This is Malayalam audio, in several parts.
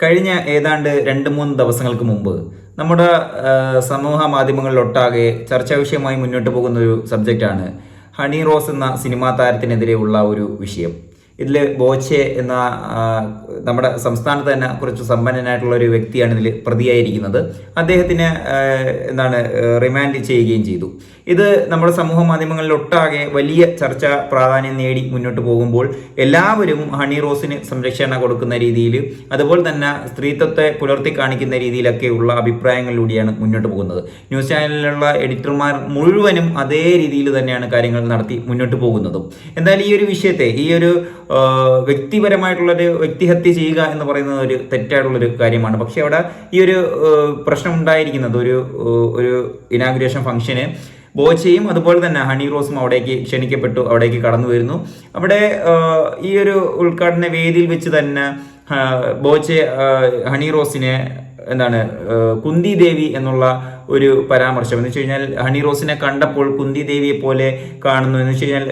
കഴിഞ്ഞ ഏതാണ്ട് രണ്ട് മൂന്ന് ദിവസങ്ങൾക്ക് മുമ്പ് നമ്മുടെ സമൂഹ മാധ്യമങ്ങളിലൊട്ടാകെ ചർച്ചാ വിഷയമായി മുന്നോട്ട് പോകുന്ന ഒരു സബ്ജക്റ്റാണ് ഹണി റോസ് എന്ന സിനിമാ താരത്തിനെതിരെയുള്ള ഒരു വിഷയം. ഇതിൽ ബോച്ചെ എന്ന നമ്മുടെ സംസ്ഥാനത്ത് തന്നെ കുറച്ച് സമ്പന്നനായിട്ടുള്ള ഒരു വ്യക്തിയാണ് ഇതിൽ പ്രതിയായിരിക്കുന്നത്. അദ്ദേഹത്തിന് എന്താണ് റിമാൻഡ് ചെയ്യുകയും ചെയ്തു. ഇത് നമ്മുടെ സമൂഹ മാധ്യമങ്ങളിൽ ഒട്ടാകെ വലിയ ചർച്ച പ്രാധാന്യം നേടി മുന്നോട്ട് പോകുമ്പോൾ എല്ലാവരും ഹണി റോസിന് സംരക്ഷണ കൊടുക്കുന്ന രീതിയിൽ അതുപോലെ തന്നെ സ്ത്രീത്വത്തെ പുലർത്തി കാണിക്കുന്ന രീതിയിലൊക്കെയുള്ള അഭിപ്രായങ്ങളിലൂടെയാണ് മുന്നോട്ട് പോകുന്നത്. ന്യൂസ് ചാനലിലുള്ള എഡിറ്റർമാർ മുഴുവനും അതേ രീതിയിൽ തന്നെയാണ് കാര്യങ്ങൾ നടത്തി മുന്നോട്ട് പോകുന്നതും. എന്തായാലും ഈ ഒരു വിഷയത്തെ ഈ ഒരു വ്യക്തിപരമായിട്ടുള്ളൊരു വ്യക്തിഹത്യ ചെയ്യുക എന്ന് പറയുന്നത് ഒരു തെറ്റായിട്ടുള്ളൊരു കാര്യമാണ്. പക്ഷേ അവിടെ ഈ ഒരു പ്രശ്നം ഉണ്ടായിരിക്കുന്നത് ഒരു ഒരു ഇനാഗുറേഷൻ ഫംഗ്ഷന് ബോച്ചയും അതുപോലെ തന്നെ ഹണി റോസും അവിടേക്ക് ക്ഷണിക്കപ്പെട്ടു അവിടേക്ക് കടന്നു വരുന്നു. അവിടെ ഈ ഒരു ഉദ്ഘാടന വേദിയിൽ വെച്ച് തന്നെ ബോച്ചെ ഹണി റോസിനെ എന്താണ് കുന്തി ദേവി എന്നുള്ള ഒരു പരാമർശം. എന്ന് വെച്ച് കഴിഞ്ഞാൽ ഹണി റോസിനെ കണ്ടപ്പോൾ കുന്തി ദേവിയെ പോലെ കാണുന്നു. എന്ന് വെച്ച് കഴിഞ്ഞാൽ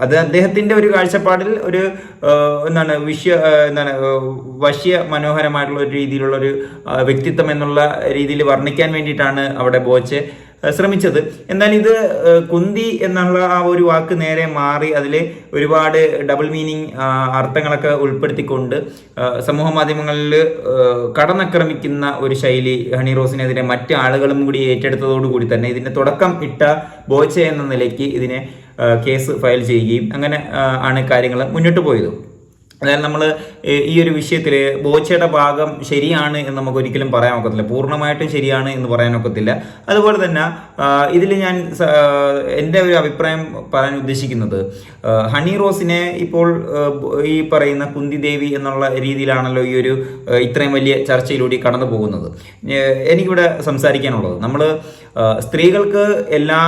അത് അദ്ദേഹത്തിന്റെ ഒരു കാഴ്ചപ്പാടിൽ ഒരു എന്താണ് വിശ്വ എന്താണ് വശ്യ മനോഹരമായിട്ടുള്ള ഒരു രീതിയിലുള്ള ഒരു വ്യക്തിത്വം എന്നുള്ള രീതിയിൽ വർണിക്കാൻ വേണ്ടിയിട്ടാണ് അവിടെ ബോച്ചെ ശ്രമിച്ചത്. എന്നാൽ ഇത് കുന്തി എന്നുള്ള ആ ഒരു വാക്ക് നേരെ മാറി അതിൽ ഒരുപാട് ഡബിൾ മീനിങ് അർത്ഥങ്ങളൊക്കെ ഉൾപ്പെടുത്തിക്കൊണ്ട് സമൂഹ മാധ്യമങ്ങളിൽ കടന്നാക്രമിക്കുന്ന ഒരു ശൈലി ഹണി റോസിനെതിരെ മറ്റ് ആളുകളും കൂടി ഏറ്റെടുത്തതോടുകൂടി തന്നെ ഇതിന്റെ തുടക്കം ഇട്ട ബോച്ചെ എന്ന നിലയ്ക്ക് ഇതിനെ കേസ് ഫയൽ ചെയ്യുകയും അങ്ങനെ ആണ് കാര്യങ്ങൾ മുന്നോട്ട് പോയത്. അതായത് നമ്മൾ ഈ ഒരു വിഷയത്തിൽ ബോച്ചയുടെ ഭാഗം ശരിയാണ് എന്ന് നമുക്ക് ഒരിക്കലും പറയാൻ ഒക്കത്തില്ല. പൂർണമായിട്ടും ശരിയാണ് എന്ന് പറയാൻ ഒക്കത്തില്ല. അതുപോലെ തന്നെ ഇതിൽ ഞാൻ എന്റെ ഒരു അഭിപ്രായം പറയാൻ ഉദ്ദേശിക്കുന്നത് ഹണി റോസിനെ ഇപ്പോൾ ഈ പറയുന്ന കുന്തി ദേവി എന്നുള്ള രീതിയിലാണല്ലോ ഈ ഒരു ഇത്രയും വലിയ ചർച്ചയിലൂടെ കടന്നു പോകുന്നത് എനിക്കിവിടെ സംസാരിക്കാനുള്ളത്. നമ്മൾ സ്ത്രീകൾക്ക് എല്ലാ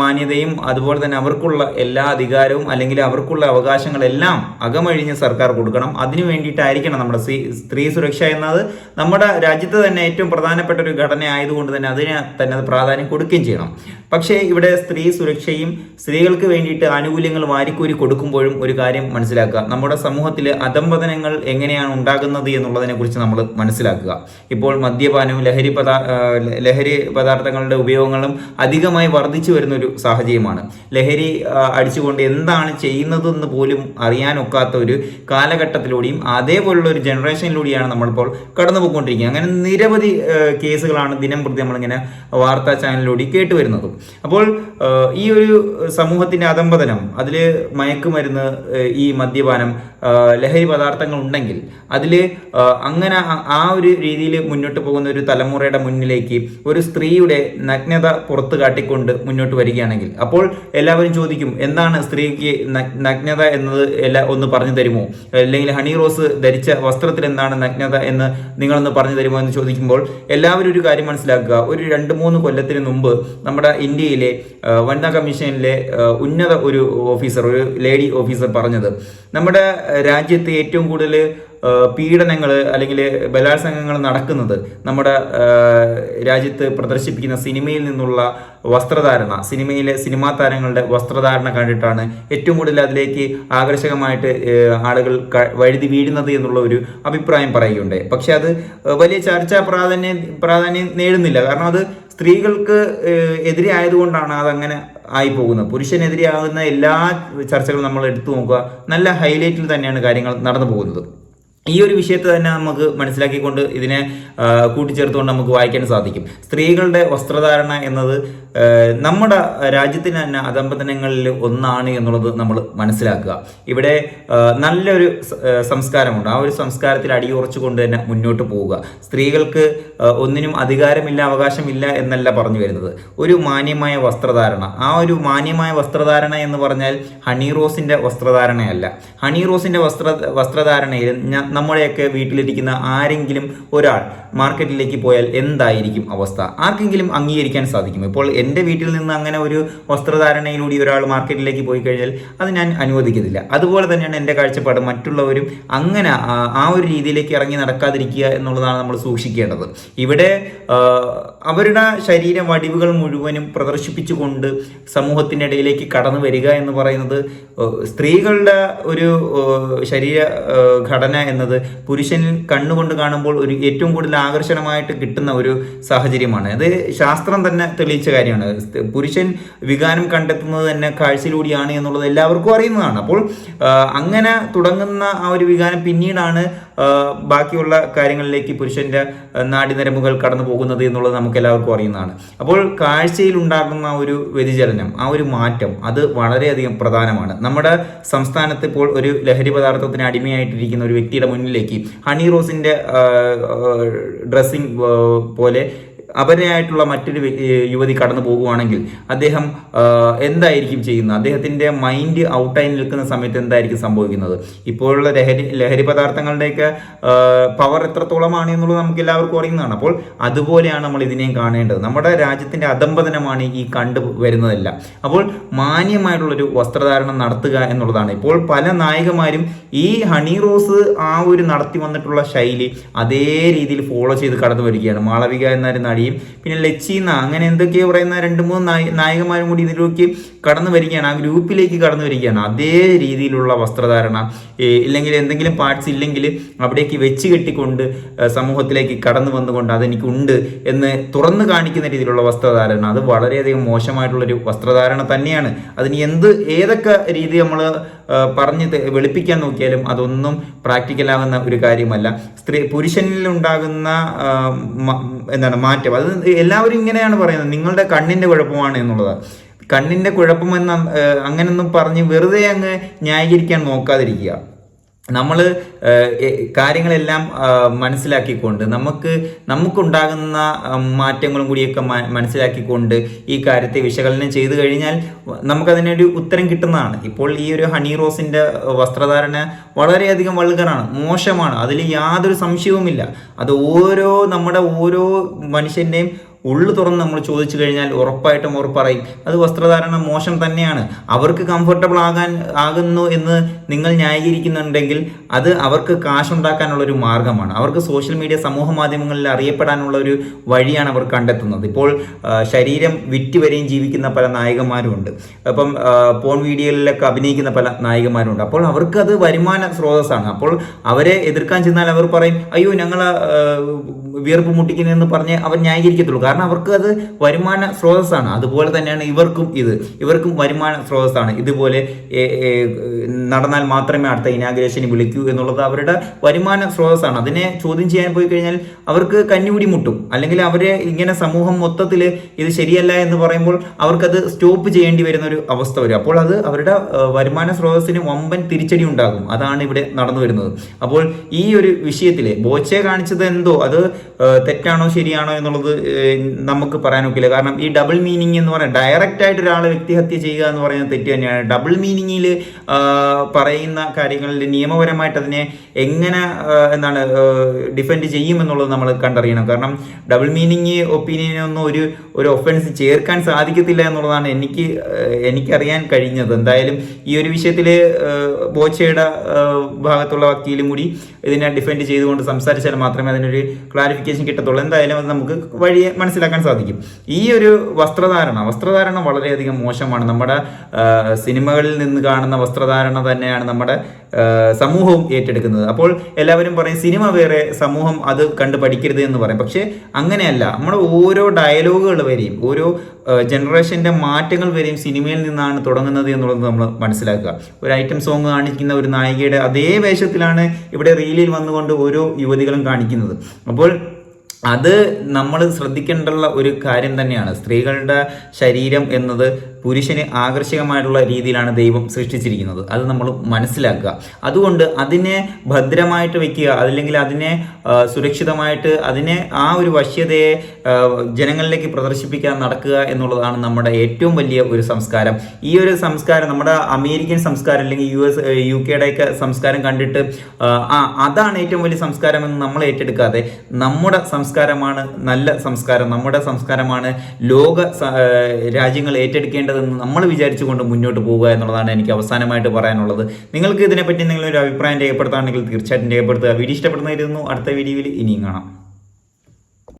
മാന്യതയും അതുപോലെ തന്നെ അവർക്കുള്ള എല്ലാ അധികാരവും അല്ലെങ്കിൽ അവർക്കുള്ള അവകാശങ്ങളെല്ലാം അകമഴിഞ്ഞ് സർക്കാർ കൊടുക്കണം. അതിനു വേണ്ടിയിട്ടായിരിക്കണം നമ്മുടെ സ്ത്രീ സുരക്ഷ എന്നത്. നമ്മുടെ രാജ്യത്ത് തന്നെ ഏറ്റവും പ്രധാനപ്പെട്ട ഒരു ഘടന ആയതുകൊണ്ട് തന്നെ അതിന് തന്നെ പ്രാധാന്യം കൊടുക്കുകയും ചെയ്യണം. പക്ഷേ ഇവിടെ സ്ത്രീ സുരക്ഷയും സ്ത്രീകൾക്ക് വേണ്ടിയിട്ട് ആനുകൂല്യങ്ങൾ വാരിക്കൂരി കൊടുക്കുമ്പോഴും ഒരു കാര്യം മനസ്സിലാക്കുക. നമ്മുടെ സമൂഹത്തിൽ അധംപതനങ്ങൾ എങ്ങനെയാണ് ഉണ്ടാകുന്നത് എന്നുള്ളതിനെ കുറിച്ച് നമ്മൾ മനസ്സിലാക്കുക. ഇപ്പോൾ മദ്യപാനവും ലഹരി പദാ ലഹരി പദാർത്ഥങ്ങളുടെ ഉപയോഗങ്ങളും അധികമായി വർദ്ധിച്ചു വരുന്ന ഒരു സാഹചര്യമാണ്. ലഹരി അടിച്ചുകൊണ്ട് എന്താണ് ചെയ്യുന്നതെന്ന് പോലും അറിയാനൊക്കാത്ത ഒരു കാലഘട്ടത്തിലൂടെയും അതേപോലുള്ള ഒരു ജനറേഷനിലൂടെയാണ് നമ്മളിപ്പോൾ കടന്നു പോയിക്കൊണ്ടിരിക്കുന്നത് അങ്ങനെ നിരവധി കേസുകളാണ് ദിനം പ്രതി നമ്മളിങ്ങനെ വാർത്താ ചാനലിലൂടെ കേട്ടുവരുന്നത്. അപ്പോൾ ഈ ഒരു സമൂഹത്തിന്റെ അധംപതനം അതിൽ മയക്കുമരുന്ന് ഈ മദ്യപാനം ലഹരി പദാർത്ഥങ്ങൾ ഉണ്ടെങ്കിൽ അതിൽ അങ്ങനെ ആ- ഒരു രീതിയിൽ മുന്നോട്ട് പോകുന്ന ഒരു തലമുറയുടെ മുന്നിലേക്ക് ഒരു സ്ത്രീയുടെ നഗ്നത പുറത്തു കാട്ടിക്കൊണ്ട് മുന്നോട്ട് വരികയാണെങ്കിൽ അപ്പോൾ എല്ലാവരും ചോദിക്കും എന്താണ് സ്ത്രീക്ക് നഗ്നത എന്നത് എല്ലാ ഒന്ന് പറഞ്ഞു തരുമോ? അല്ലെങ്കിൽ ഹണി റോസ് ധരിച്ച വസ്ത്രത്തിൽ എന്താണ് നഗ്നത എന്ന് നിങ്ങളൊന്ന് പറഞ്ഞു തരുമോ എന്ന് ചോദിക്കുമ്പോൾ എല്ലാവരും ഒരു കാര്യം മനസ്സിലാക്കുക. ഒരു രണ്ട് മൂന്ന് കൊല്ലത്തിന് മുമ്പ് നമ്മുടെ ഇന്ത്യയിലെ വനിതാ കമ്മീഷനിലെ ഉന്നത ഒരു ഓഫീസർ ഒരു ലേഡി ഓഫീസർ പറഞ്ഞത്. നമ്മുടെ രാജ്യത്ത് ഏറ്റവും കൂടുതൽ പീഡനങ്ങൾ അല്ലെങ്കിൽ ബലാത്സംഗങ്ങൾ നടക്കുന്നത് നമ്മുടെ രാജ്യത്ത് പ്രദർശിപ്പിക്കുന്ന സിനിമയിൽ നിന്നുള്ള വസ്ത്രധാരണ സിനിമയിലെ സിനിമാ താരങ്ങളുടെ വസ്ത്രധാരണ കണ്ടിട്ടാണ് ഏറ്റവും കൂടുതൽ അതിലേക്ക് ആകർഷകമായിട്ട് ആളുകൾ വഴുതി വീഴുന്നത് എന്നുള്ള ഒരു അഭിപ്രായം പറയുകയുണ്ട് പക്ഷെ അത് വലിയ ചർച്ചാ പ്രാധാന്യം പ്രാധാന്യം നേടുന്നില്ല. കാരണം അത് സ്ത്രീകൾക്ക് എതിരെ ആയതുകൊണ്ടാണ് അതങ്ങനെ ആയി പോകുന്നത് പുരുഷനെതിരെ ആകുന്ന എല്ലാ ചർച്ചകളും നമ്മൾ എടുത്തു നോക്കുക. നല്ല ഹൈലൈറ്റിൽ തന്നെയാണ് കാര്യങ്ങൾ നടന്നു പോകുന്നത്. ഈ ഒരു വിഷയത്തെ തന്നെ നമുക്ക് മനസ്സിലാക്കിക്കൊണ്ട് ഇതിനെ കൂട്ടിച്ചേർത്തുകൊണ്ട് നമുക്ക് വായിക്കാൻ സാധിക്കും. സ്ത്രീകളുടെ വസ്ത്രധാരണ എന്നത് നമ്മുടെ രാജ്യത്തിന് തന്നെ അധംപതനങ്ങളിൽ ഒന്നാണ് എന്നുള്ളത് നമ്മൾ മനസ്സിലാക്കുക. ഇവിടെ നല്ലൊരു സംസ്കാരമുണ്ട്. ആ ഒരു സംസ്കാരത്തിൽ അടിയുറച്ചുകൊണ്ട് തന്നെ മുന്നോട്ട് പോവുക. സ്ത്രീകൾക്ക് ഒന്നിനും അധികാരമില്ല അവകാശമില്ല എന്നല്ല പറഞ്ഞു വരുന്നത്. ഒരു മാന്യമായ വസ്ത്രധാരണ. ആ ഒരു മാന്യമായ വസ്ത്രധാരണ എന്ന് പറഞ്ഞാൽ ഹണി റോസിന്റെ വസ്ത്രധാരണയല്ല. ഹണി റോസിന്റെ വസ്ത്ര വസ്ത്രധാരണയിൽ നമ്മുടെയൊക്കെ വീട്ടിലിരിക്കുന്ന ആരെങ്കിലും ഒരാൾ മാർക്കറ്റിലേക്ക് പോയാൽ എന്തായിരിക്കും അവസ്ഥ? ആർക്കെങ്കിലും അംഗീകരിക്കാൻ സാധിക്കും ഇപ്പോൾ എന്റെ വീട്ടിൽ നിന്ന് അങ്ങനെ ഒരു വസ്ത്രധാരണയിലൂടെ ഒരാൾ മാർക്കറ്റിലേക്ക് പോയി കഴിഞ്ഞാൽ അത് ഞാൻ അനുവദിക്കുന്നില്ല അതുപോലെ തന്നെയാണ് എന്റെ കാഴ്ചപ്പാട് മറ്റുള്ളവരും അങ്ങനെ ആ- ഒരു രീതിയിലേക്ക് ഇറങ്ങി നടക്കാതിരിക്കുക എന്നുള്ളതാണ് നമ്മൾ സൂക്ഷിക്കേണ്ടത്. ഇവിടെ അവരുടെ ശരീര വടിവുകൾ മുഴുവനും പ്രദർശിപ്പിച്ചുകൊണ്ട് സമൂഹത്തിന്റെ ഇടയിലേക്ക് കടന്നു വരിക എന്ന് പറയുന്നത് സ്ത്രീകളുടെ ഒരു ശരീര ഘടന എന്നത് പറയുന്നത് പുരുഷനിൽ കണ്ണുകൊണ്ട് കാണുമ്പോൾ ഒരു ഏറ്റവും കൂടുതൽ ആകർഷണമായിട്ട് കിട്ടുന്ന ഒരു സാഹചര്യമാണ്. അത് ശാസ്ത്രം തന്നെ തെളിയിച്ച കാര്യമാണ്. പുരുഷൻ വികാരം കണ്ടെത്തുന്നത് തന്നെ കാഴ്ചയിലൂടെയാണ് എന്നുള്ളത് എല്ലാവർക്കും അറിയുന്നതാണ്. അപ്പോൾ അങ്ങനെ തുടങ്ങുന്ന ആ ഒരു വികാരം പിന്നീടാണ് ബാക്കിയുള്ള കാര്യങ്ങളിലേക്ക് പുരുഷന്റെ നാടിനരമ്പുകൾ കടന്നു പോകുന്നത് എന്നുള്ളത് നമുക്ക് എല്ലാവർക്കും അറിയുന്നതാണ്. അപ്പോൾ കാഴ്ചയിൽ ഉണ്ടാകുന്ന ഒരു വ്യതിചലനം ആ ഒരു മാറ്റം അത് വളരെയധികം പ്രധാനമാണ്. നമ്മുടെ സംസ്ഥാനത്ത് ഇപ്പോൾ ഒരു ലഹരി പദാർത്ഥത്തിന് അടിമയായിട്ടിരിക്കുന്ന ഒരു വ്യക്തിയുടെ മുന്നിലേക്ക്. ഹണി റോസിന്റെ ഡ്രസ്സിംഗ് പോലെ അപരയായിട്ടുള്ള മറ്റൊരു യുവതി കടന്നു പോകുവാണെങ്കിൽ അദ്ദേഹം എന്തായിരിക്കും ചെയ്യുന്നത്? അദ്ദേഹത്തിന്റെ മൈൻഡ് ഔട്ടായി നിൽക്കുന്ന സമയത്ത് എന്തായിരിക്കും സംഭവിക്കുന്നത്? ഇപ്പോഴുള്ള ലഹരി ലഹരി പദാർത്ഥങ്ങളുടെയൊക്കെ പവർ എത്രത്തോളമാണ് എന്നുള്ളത് നമുക്ക് എല്ലാവർക്കും അറിയുന്നതാണ്. അപ്പോൾ അതുപോലെയാണ് നമ്മൾ ഇതിനെയും കാണേണ്ടത്. നമ്മുടെ രാജ്യത്തിന്റെ അധംപതനമാണ് ഈ കണ്ടു വരുന്നതല്ല. അപ്പോൾ മാന്യമായിട്ടുള്ളൊരു വസ്ത്രധാരണം നടത്തുക എന്നുള്ളതാണ്. ഇപ്പോൾ പല നായികമാരും ഈ ഹണി റോസ് ആ ഒരു നടത്തി വന്നിട്ടുള്ള ശൈലി അതേ രീതിയിൽ ഫോളോ ചെയ്ത് കടന്നു വരികയാണ്. മാളവിക എന്നൊരു നടിയും പിന്നെ ലച്ചിന്ന അങ്ങനെ എന്തൊക്കെയോ പറയുന്ന രണ്ട് മൂന്ന് നായി നായികമാരും കൂടി ഇതിലേക്ക് കടന്നു വരികയാണ്. ആ ഗ്രൂപ്പിലേക്ക് കടന്നു വരികയാണ്. അതേ രീതിയിലുള്ള വസ്ത്രധാരണ ഇല്ലെങ്കിൽ എന്തെങ്കിലും പാർട്സ് ഇല്ലെങ്കിൽ അവിടേക്ക് വെച്ച് കെട്ടിക്കൊണ്ട് സമൂഹത്തിലേക്ക് കടന്നു വന്നുകൊണ്ട് അതെനിക്കുണ്ട് എന്ന് തുറന്നു കാണിക്കുന്ന രീതിയിലുള്ള വസ്ത്രധാരണ. അത് വളരെയധികം മോശമായിട്ടുള്ളൊരു വസ്ത്രധാരണ തന്നെയാണ്. അതിന് എന്ത് ഏതൊക്കെ രീതി നമ്മൾ പറഞ്ഞ് വെളുപ്പിക്കാൻ നോക്കിയാലും അതൊന്നും പ്രാക്ടിക്കൽ ആകുന്ന ഒരു കാര്യമല്ല. സ്ത്രീ പുരുഷനിൽ ഉണ്ടാകുന്ന എന്താണ് മാറ്റം. അത് എല്ലാവരും ഇങ്ങനെയാണ് പറയുന്നത്. നിങ്ങളുടെ കണ്ണിന്റെ കുഴപ്പമാണ് എന്നുള്ളത് കണ്ണിന്റെ കുഴപ്പമെന്ന് അങ്ങനെയൊന്നും പറഞ്ഞ് വെറുതെ അങ്ങ് ന്യായീകരിക്കാൻ നോക്കാതിരിക്കുക. നമ്മൾ കാര്യങ്ങളെല്ലാം മനസ്സിലാക്കിക്കൊണ്ട് നമുക്ക് നമുക്കുണ്ടാകുന്ന മാറ്റങ്ങളും കൂടിയൊക്കെ മനസ്സിലാക്കിക്കൊണ്ട് ഈ കാര്യത്തെ വിശകലനം ചെയ്തു കഴിഞ്ഞാൽ നമുക്കതിനൊരു ഉത്തരം കിട്ടുന്നതാണ്. ഇപ്പോൾ ഈ ഒരു ഹണി റോസിന്റെ വസ്ത്രധാരണ വളരെയധികം വൾഗറാണ് മോശമാണ് അതിൽ യാതൊരു സംശയവുമില്ല. അത് ഓരോ നമ്മുടെ ഓരോ മനുഷ്യന്റെയും ഉള്ളു തുറന്ന് നമ്മൾ ചോദിച്ചു കഴിഞ്ഞാൽ ഉറപ്പായിട്ടും അവർ പറയും അത് വസ്ത്രധാരണം മോശം തന്നെയാണ്. അവർക്ക് കംഫർട്ടബിൾ ആകാൻ ആകുന്നു എന്ന് നിങ്ങൾ ന്യായീകരിക്കുന്നുണ്ടെങ്കിൽ അത് അവർക്ക് കാശുണ്ടാക്കാനുള്ള ഒരു മാർഗമാണ്. അവർക്ക് സോഷ്യൽ മീഡിയ സമൂഹ മാധ്യമങ്ങളിൽ അറിയപ്പെടാനുള്ള ഒരു വഴിയാണ് അവർ കണ്ടെത്തുന്നത്. ഇപ്പോൾ ശരീരം വിറ്റ് വരെയും ജീവിക്കുന്ന പല നായകന്മാരുമുണ്ട് അപ്പം പോൺ വീഡിയോയിലൊക്കെ അഭിനയിക്കുന്ന പല നായികന്മാരുണ്ട് അപ്പോൾ അവർക്ക് അത് വരുമാന സ്രോതസ്സാണ്. അപ്പോൾ അവരെ എതിർക്കാൻ ചെന്നാൽ അവർ പറയും അയ്യോ ഞങ്ങൾ വിയർപ്പ് മുട്ടിക്കുന്നതെന്ന് പറഞ്ഞ് അവർ ന്യായീകരിക്കത്തുള്ളൂ. കാരണം അവർക്ക് അത് വരുമാന സ്രോതസ്സാണ്. അതുപോലെ തന്നെയാണ് ഇവർക്കും ഇത്. ഇവർക്കും വരുമാന സ്രോതസ്സാണ്. ഇതുപോലെ നടന്നാൽ മാത്രമേ അടുത്ത ഇനാഗ്രേഷന് വിളിക്കൂ എന്നുള്ളത് അവരുടെ വരുമാന സ്രോതസ്സാണ്. അതിനെ ചോദ്യം ചെയ്യാൻ പോയി കഴിഞ്ഞാൽ അവർക്ക് കഞ്ഞുപിടി മുട്ടും. അല്ലെങ്കിൽ അവരെ ഇങ്ങനെ സമൂഹം മൊത്തത്തിൽ ഇത് ശരിയല്ല എന്ന് പറയുമ്പോൾ അവർക്കത് സ്റ്റോപ്പ് ചെയ്യേണ്ടി വരുന്ന ഒരു അവസ്ഥ വരും. അപ്പോൾ അത് അവരുടെ വരുമാന സ്രോതസ്സിന് വമ്പൻ തിരിച്ചടി ഉണ്ടാകും. അതാണ് ഇവിടെ നടന്നു വരുന്നത്. അപ്പോൾ ഈ ഒരു വിഷയത്തിൽ ബോച്ചെ കാണിച്ചത് എന്തോ? അത് തെറ്റാണോ ശരിയാണോ എന്നുള്ളത് നമുക്ക് പറയാൻ ഒക്കില്ല കാരണം ഈ ഡബിൾ മീനിങ് എന്ന് പറയുന്നത് ഡയറക്റ്റ് ആയിട്ട് ഒരാളെ വ്യക്തിഹത്യ ചെയ്യുക എന്ന് പറയുന്നത് തെറ്റ് തന്നെയാണ്. ഡബിൾ മീനിങ്ങിൽ പറയുന്ന കാര്യങ്ങളിൽ നിയമപരമായിട്ട് അതിനെ എങ്ങനെ എന്താണ് ഡിഫെൻഡ് ചെയ്യുമെന്നുള്ളത് നമ്മൾ കണ്ടറിയണം. കാരണം ഡബിൾ മീനിങ് ഒപ്പീനിയനൊന്നും ഒരു ഒരു ഒഫൻസ് ചേർക്കാൻ സാധിക്കത്തില്ല എന്നുള്ളതാണ് എനിക്ക് എനിക്കറിയാൻ കഴിഞ്ഞത്. എന്തായാലും ഈ ഒരു വിഷയത്തിൽ ബോച്ചയുടെ ഭാഗത്തുള്ള വക്കീലും കൂടി ഇതിനെ ഡിഫെൻഡ് ചെയ്തുകൊണ്ട് സംസാരിച്ചാൽ മാത്രമേ അതിനൊരു ക്ലാരിഫിക്കേഷൻ കിട്ടത്തുള്ളൂ. എന്തായാലും അത് നമുക്ക് വഴിയെ മനസ്സിലാക്കാൻ സാധിക്കും. ഈ ഒരു വസ്ത്രധാരണ വസ്ത്രധാരണ വളരെയധികം മോശമാണ്. നമ്മുടെ സിനിമകളിൽ നിന്ന് കാണുന്ന വസ്ത്രധാരണ തന്നെയാണ് നമ്മുടെ സമൂഹവും ഏറ്റെടുക്കുന്നത്. അപ്പോൾ എല്ലാവരും പറയും സിനിമ വേറെ സമൂഹം അത് കണ്ട് പഠിക്കരുത് എന്ന് പറയും. പക്ഷേ അങ്ങനെയല്ല. നമ്മുടെ ഓരോ ഡയലോഗുകൾ വരെയും ഓരോ ജനറേഷന്റെ മാറ്റങ്ങൾ വരെയും സിനിമയിൽ നിന്നാണ് തുടങ്ങുന്നത് എന്നുള്ളത് നമ്മൾ മനസ്സിലാക്കുക. ഒരു ഐറ്റം സോങ് കാണിക്കുന്ന ഒരു നായികയുടെ അതേ വേഷത്തിലാണ് ഇവിടെ റീലിൽ വന്നുകൊണ്ട് ഓരോ യുവതികളും കാണിക്കുന്നത്. അപ്പോൾ അത് നമ്മൾ ശ്രദ്ധിക്കേണ്ടുള്ള ഒരു കാര്യം തന്നെയാണ്. സ്ത്രീകളുടെ ശരീരം എന്നത് പുരുഷന് ആകർഷകമായിട്ടുള്ള രീതിയിലാണ് ദൈവം സൃഷ്ടിച്ചിരിക്കുന്നത്. അത് നമ്മൾ മനസ്സിലാക്കുക. അതുകൊണ്ട് അതിനെ ഭദ്രമായിട്ട് വെക്കുക അല്ലെങ്കിൽ അതിനെ സുരക്ഷിതമായിട്ട് അതിനെ ആ ഒരു വശ്യതയെ ജനങ്ങളിലേക്ക് പ്രദർശിപ്പിക്കാൻ നടക്കുക എന്നുള്ളതാണ് നമ്മുടെ ഏറ്റവും വലിയ ഒരു സംസ്കാരം. ഈ ഒരു സംസ്കാരം നമ്മുടെ അമേരിക്കൻ സംസ്കാരം അല്ലെങ്കിൽ യു എസ് യു കെയുടെയൊക്കെ സംസ്കാരം കണ്ടിട്ട് ആ, അതാണ് ഏറ്റവും വലിയ സംസ്കാരം എന്ന് നമ്മൾ ഏറ്റെടുക്കാതെ നമ്മുടെ സംസ്കാരമാണ് നല്ല സംസ്കാരം നമ്മുടെ സംസ്കാരമാണ് ലോക രാജ്യങ്ങൾ ഏറ്റെടുക്കേണ്ടതെന്ന് നമ്മൾ വിചാരിച്ചുകൊണ്ട് മുന്നോട്ട് പോവുക എന്നുള്ളതാണ് എനിക്ക് അവസാനമായിട്ട് പറയാനുള്ളത്. നിങ്ങൾക്ക് ഇതിനെപ്പറ്റി എന്തെങ്കിലും ഒരു അഭിപ്രായം രേഖപ്പെടുത്താണെങ്കിൽ തീർച്ചയായിട്ടും രേഖപ്പെടുത്തുക. വീഡിയോ ഇഷ്ടപ്പെടുന്നതായിരുന്നു അടുത്ത വീഡിയോയിൽ ഇനിയും കാണാം.